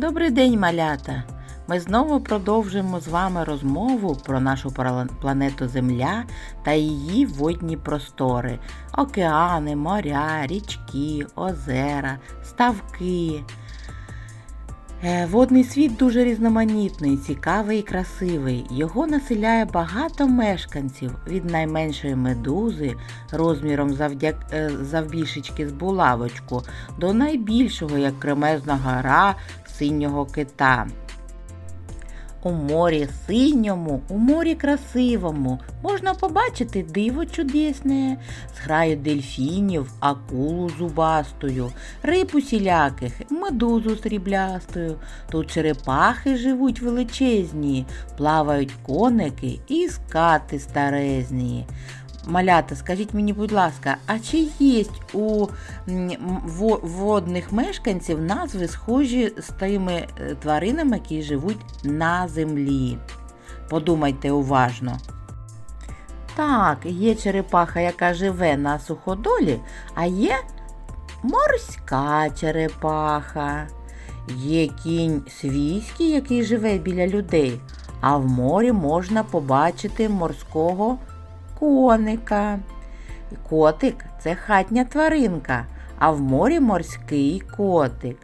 Добрий день, малята! Ми знову продовжимо з вами розмову про нашу планету Земля та її водні простори: океани, моря, річки, озера, ставки. Е, Водний світ дуже різноманітний, цікавий і красивий. Його населяє багато мешканців від найменшої медузи розміром завдяк... е, завбільшечки з булавочку до найбільшого, як кремезна гора синього кита. У морі синьому, у морі красивому можна побачити диво чудесне, зграю дельфінів, акулу зубастою, риб усіляких, медузу сріблястою. Тут черепахи живуть величезні, плавають коники і скати старезні. Малята, скажіть мені, будь ласка, а чи є у водних мешканців назви схожі з тими е, тваринами, які живуть на землі? Подумайте уважно. Так, є черепаха, яка живе на суходолі, а є морська черепаха. Є кінь свійський, який живе біля людей, а в морі можна побачити морського коника. Котик це хатня тваринка, а в морі морський котик.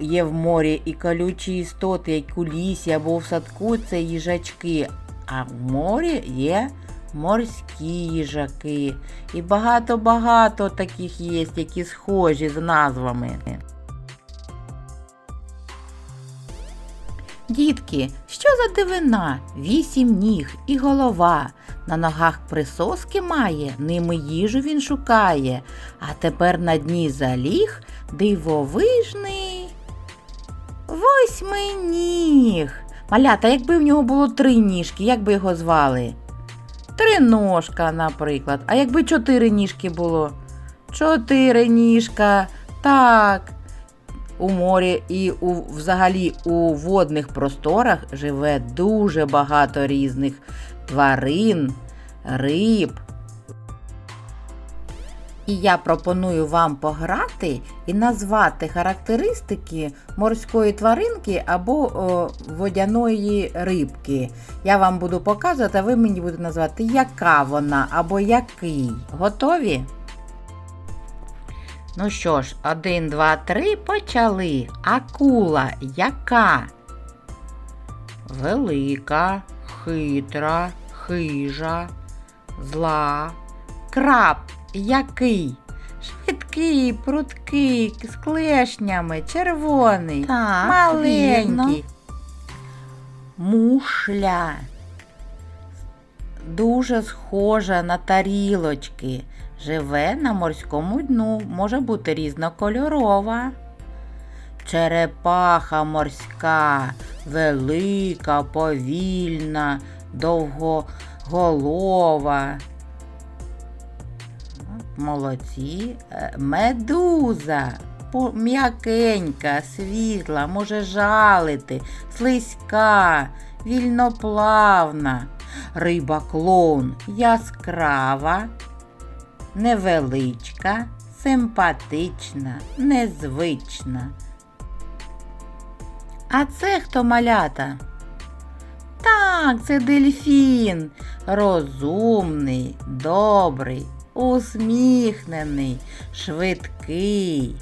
Є в морі і колючі істоти, як у лісі або в садку це їжачки, а в морі є морські їжаки. І багато-багато таких є, які схожі з назвами. Дітки, що за дивина? Вісім ніг і голова. На ногах присоски має, ними їжу він шукає. А тепер на дні заліг дивовижний восьминіг. Малята, якби в нього було три ніжки, як би його звали? Триножка, наприклад. А якби чотири ніжки було? Чотири ніжка. Так. У морі і у, взагалі у водних просторах живе дуже багато різних тварин, риб. І я пропоную вам пограти і назвати характеристики морської тваринки або о, водяної рибки. Я вам буду показувати, а ви мені будете назвати, яка вона або який. Готові? Ну що ж, один, два, три, почали. Акула яка? Велика, хитра, хижа, зла. Краб який? Швидкий, пруткий, з клешнями, червоний, Так, маленький. вірно. Мушля. Дуже схожа на тарілочки. Живе на морському дну, може бути різнокольорова. Черепаха морська, велика, повільна, довгоголова. Молодці. Е, Медуза. М'якенька, світла, може жалити, слизька, вільноплавна. Риба клоун яскрава, невеличка, симпатична, незвична. А це хто малята? Так, це дельфін. Розумний, добрий, усміхнений, швидкий.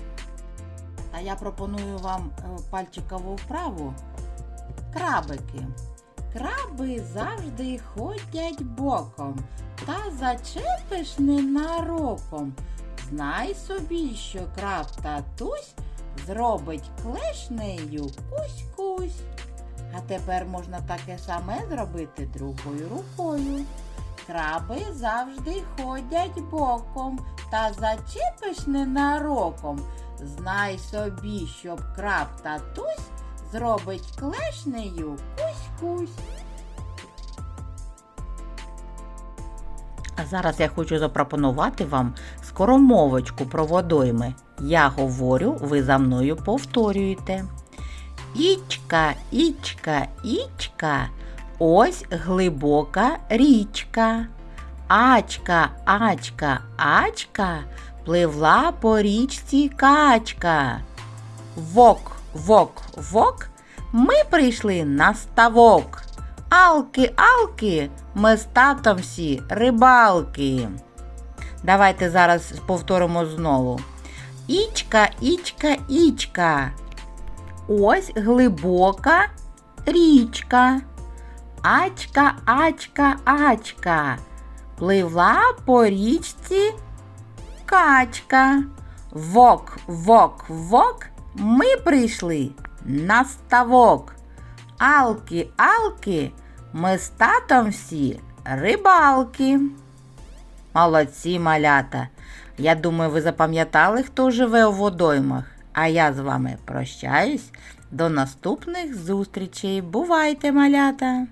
А я пропоную вам е, пальчикову вправу. Крабики. Краби завжди ходять боком, та зачепиш ненароком. Знай собі, що краб татусь зробить клешнею кусь-кусь. А тепер можна таке саме зробити другою рукою. Краби завжди ходять боком, та зачепиш ненароком. Знай собі, щоб краб татусь зробить клешнею кусь-кусь. А зараз я хочу запропонувати вам скоромовочку про водойми. Я говорю, ви за мною повторюєте. Ічка, ічка, ічка, ось глибока річка. Ачка, ачка, ачка, пливла по річці качка. Вок, вок, вок, ми прийшли на ставок. Алки, алки, ми з татом всі рибалки. Давайте зараз повторимо знову. Ічка, ічка, ічка. Ось глибока річка. Ачка, ачка, ачка. Пливла по річці качка. Вок, вок, вок. Ми прийшли на ставок. Алки, алки, ми з татом всі рибалки. Молодці, малята. Я думаю, ви запам'ятали, хто живе у водоймах. А я з вами прощаюсь. До наступних зустрічей. Бувайте, малята!